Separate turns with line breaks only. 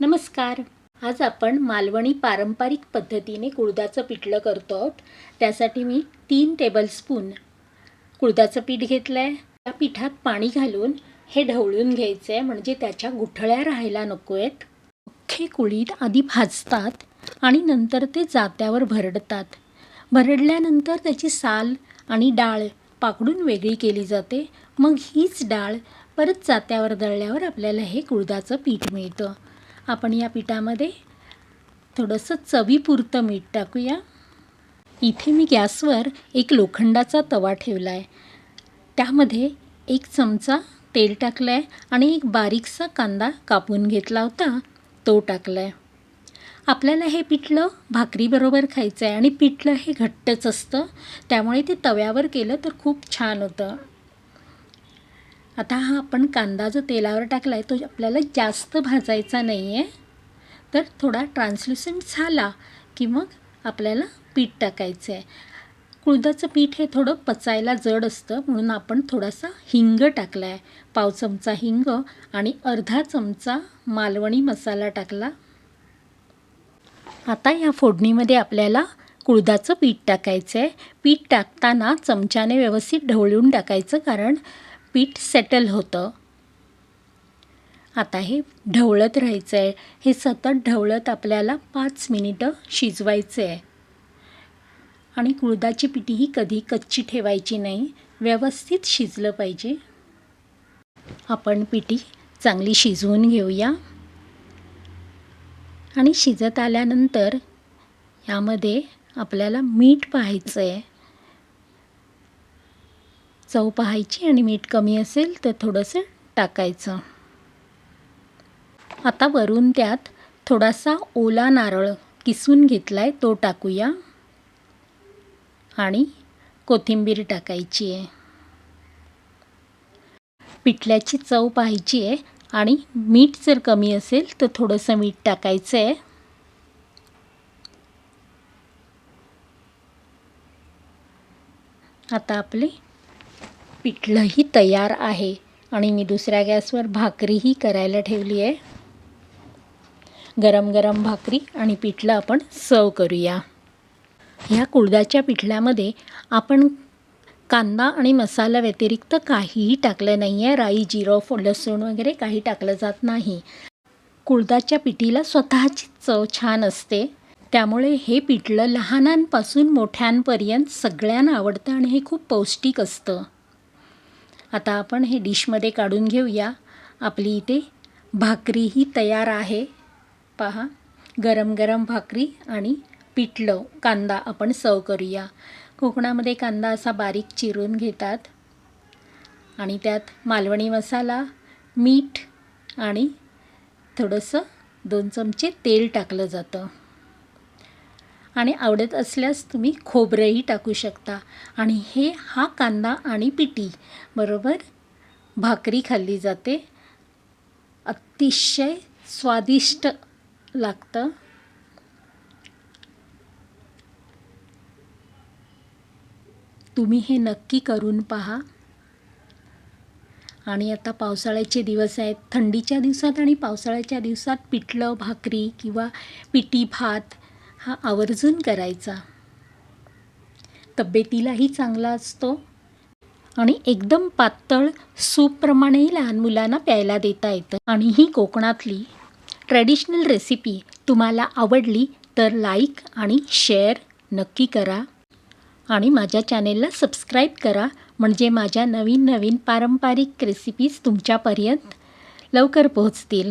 नमस्कार. आज आपण मालवणी पारंपरिक पद्धतीने कुळदाचं पिठलं करतो आहोत. त्यासाठी मी तीन टेबलस्पून कुळदाचं पीठ घेतलं आहे त्या पिठात पाणी घालून हे ढवळून घ्यायचं आहे म्हणजे त्याच्या गुठळ्या राहायला नको आहेत अख्खे कुळीत आधी भाजतात आणि नंतर ते जात्यावर भरडतात. भरडल्यानंतर त्याची साल आणि डाळ पाकडून वेगळी केली जाते. मग हीच डाळ परत जात्यावर दळल्यावर आपल्याला हे कुळदाचं पीठ मिळतं. आपण या पिठामध्ये थोडंसं चवीपुरतं मीठ टाकूया. इथे मी गॅसवर एक लोखंडाचा तवा ठेवला आहे त्यामध्ये एक चमचा तेल टाकलं आहे आणि एक बारीकसा कांदा कापून घेतला होता तो टाकला आहे आपल्याला हे पिठलं भाकरीबरोबर खायचं आहे आणि पिठलं हे घट्टच असतं त्यामुळे ते तव्यावर केलं तर खूप छान होतं. आता हा आपण कांदा जो तेलावर टाकला आहे तो आपल्याला जास्त भाजायचा नाही आहे तर थोडा ट्रान्सल्युसंट झाला की मग आपल्याला पीठ टाकायचं आहे कुळदाचं पीठ हे थोडं पचायला जड असतं म्हणून आपण थोडासा हिंग टाकला आहे पाव चमचा हिंग आणि अर्धा चमचा मालवणी मसाला टाकला. आता या फोडणीमध्ये आपल्याला कुळदाचं पीठ टाकायचं आहे पीठ टाकताना चमच्याने व्यवस्थित ढवळून टाकायचं कारण पीठ सेटल होतं. आता हे ढवळत राहायचं आहे हे सतत ढवळत आपल्याला पाच मिनिटं शिजवायचं आहे आणि कुळदाची पिठी ही कधी कच्ची ठेवायची नाही व्यवस्थित शिजलं पाहिजे. आपण पिठी चांगली शिजवून घेऊया. आणि शिजत आल्यानंतर यामध्ये आपल्याला मीठ पाहायचं आहे चव पाहायची आणि मीठ कमी असेल तर थोडंसं टाकायचं. आता वरून त्यात थोडासा ओला नारळ किसून घेतला आहे तो टाकूया. आणि कोथिंबीर टाकायची आहे. पिठल्याची चव पाहायची आहे आणि मीठ जर कमी असेल तर थोडंसं मीठ टाकायचं आहे. आता आपले पिठलंही तयार आहे. आणि मी दुसऱ्या गॅसवर भाकरीही करायला ठेवली आहे. गरम गरम भाकरी आणि पिठलं आपण सर्व करूया. ह्या कुळदाच्या पिठल्यामध्ये आपण कांदा आणि मसाला व्यतिरिक्त काहीही टाकलं नाही आहे. राई जिरं लसूण वगैरे काही टाकलं जात नाही. कुळदाच्या पिठीला स्वतःची चव छान असते. त्यामुळे हे पिठलं लहानांपासून मोठ्यांपर्यंत सगळ्यांना आवडतं आणि हे खूप पौष्टिक असतं. आता आपण हे डिशमध्ये काढून घेऊया. आपली इथे भाकरीही तयार आहे. पहा गरम गरम भाकरी आणि पिठलं कांदा आपण सर्व करूया. कोकणामध्ये कांदा असा बारीक चिरून घेतात. आणि त्यात मालवणी मसाला मीठ आणि थोडंसं दोन चमचे तेल टाकलं जातं. आणि आवडत असल्यास तुम्ही खोबरंही टाकू शकता. आणि हे हा कांदा आणि पिठी बरोबर? भाकरी खाल्ली जाते. अतिशय स्वादिष्ट लागतं. तुम्ही हे नक्की करून पहा. आणि आता पावसाळ्याचे दिवस आहेत. थंडीच्या दिवसात आणि पावसाळ्याच्या दिवसात पिठलं भाकरी किंवा पिठी भात हा आवर्जून करायचा. तब्येतीलाही चांगला असतो आणि एकदम पातळ सूपप्रमाणेही लहान मुलांना प्यायला देता येतं. आणि ही कोकणातली ट्रॅडिशनल रेसिपी तुम्हाला आवडली तर लाईक आणि शेअर नक्की करा. आणि माझ्या चॅनेलला सबस्क्राईब करा. म्हणजे माझ्या नवीन नवीन पारंपरिक रेसिपीज तुमच्यापर्यंत लवकर पोहोचतील.